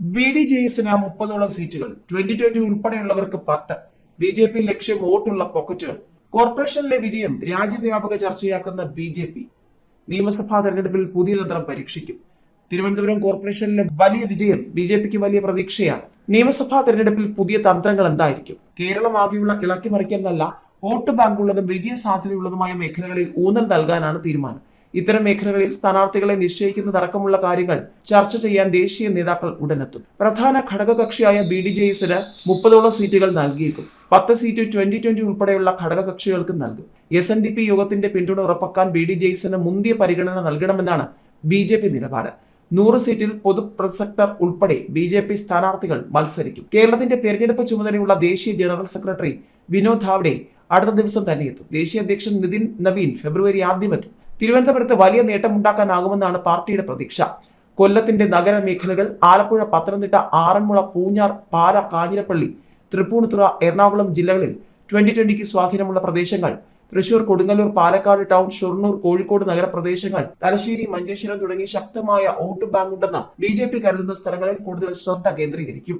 B D J എസിന് മുപ്പതോളം സീറ്റുകൾ. ട്വന്റി ട്വന്റി ഉൾപ്പെടെയുള്ളവർക്ക് പത്ത്. ബി ജെ പി ലക്ഷ്യം വോട്ടുള്ള പോക്കറ്റുകൾ. കോർപ്പറേഷനിലെ വിജയം രാജ്യവ്യാപക ചർച്ചയാക്കുന്ന ബി ജെ പി നിയമസഭാ തെരഞ്ഞെടുപ്പിൽ പുതിയ തന്ത്രം പരീക്ഷിക്കും. തിരുവനന്തപുരം കോർപ്പറേഷനിലെ വലിയ വിജയം ബി ജെ പിക്ക് വലിയ പ്രതീക്ഷയാണ്. നിയമസഭാ തെരഞ്ഞെടുപ്പിൽ പുതിയ തന്ത്രങ്ങൾ എന്തായിരിക്കും? കേരളം ആകെയുള്ള ഇളക്കി മറിക്കാനല്ല വോട്ട് ബാങ്കുള്ളതും വിജയ സാധ്യതയുള്ളതുമായ മേഖലകളിൽ ഊന്നൽ നൽകാനാണ് തീരുമാനം. ഇത്തരം മേഖലകളിൽ സ്ഥാനാർത്ഥികളെ നിശ്ചയിക്കുന്നതടക്കമുള്ള കാര്യങ്ങൾ ചർച്ച ചെയ്യാൻ ദേശീയ നേതാക്കൾ ഉടനെത്തും. പ്രധാന ഘടകകക്ഷിയായ ബി ഡി ജെ എസിന് മുപ്പതോളം സീറ്റുകൾ നൽകിയേക്കും. പത്ത് സീറ്റ് ട്വന്റി ട്വന്റി ഉൾപ്പെടെയുള്ള ഘടകകക്ഷികൾക്ക് നൽകും. എസ് എൻ ഡി പി യോഗത്തിന്റെ പിന്തുണ ഉറപ്പാക്കാൻ ബി ഡി ജെ എസിന് മുന്തിയ പരിഗണന നൽകണമെന്നാണ് ബി ജെ പി നിലപാട്. നൂറ് സീറ്റിൽ പൊതുപ്രസക്തർ ഉൾപ്പെടെ ബി ജെ പി സ്ഥാനാർത്ഥികൾ മത്സരിക്കും. കേരളത്തിന്റെ തെരഞ്ഞെടുപ്പ് ചുമതലയുള്ള ദേശീയ ജനറൽ സെക്രട്ടറി വിനോദ് ധാവ്ഡെ അടുത്ത ദിവസം തന്നെ എത്തും. ദേശീയ അധ്യക്ഷൻ നിതിൻ നവീൻ ഫെബ്രുവരി ആദ്യം എത്തും. തിരുവനന്തപുരത്ത് വലിയ നേട്ടമുണ്ടാക്കാനാകുമെന്നാണ് പാർട്ടിയുടെ പ്രതീക്ഷ. കൊല്ലത്തിന്റെ നഗര മേഖലകൾ ആലപ്പുഴ പത്തനംതിട്ട ആറന്മുള പൂഞ്ഞാർ പാല കാഞ്ഞിരപ്പള്ളി തൃപ്പൂണിത്തുറ എറണാകുളം ജില്ലകളിൽ ട്വന്റി ട്വന്റിക്ക് സ്വാധീനമുള്ള പ്രദേശങ്ങൾ തൃശൂർ കൊടുങ്ങല്ലൂർ പാലക്കാട് ടൗൺ ഷൊർണൂർ കോഴിക്കോട് നഗരപ്രദേശങ്ങൾ തലശ്ശേരി മഞ്ചേശ്വരം തുടങ്ങി ശക്തമായ വോട്ട് ബാങ്ക് ഉണ്ടെന്ന് ബി ജെ പി കരുതുന്ന സ്ഥലങ്ങളിൽ കൂടുതൽ ശ്രദ്ധ കേന്ദ്രീകരിക്കും.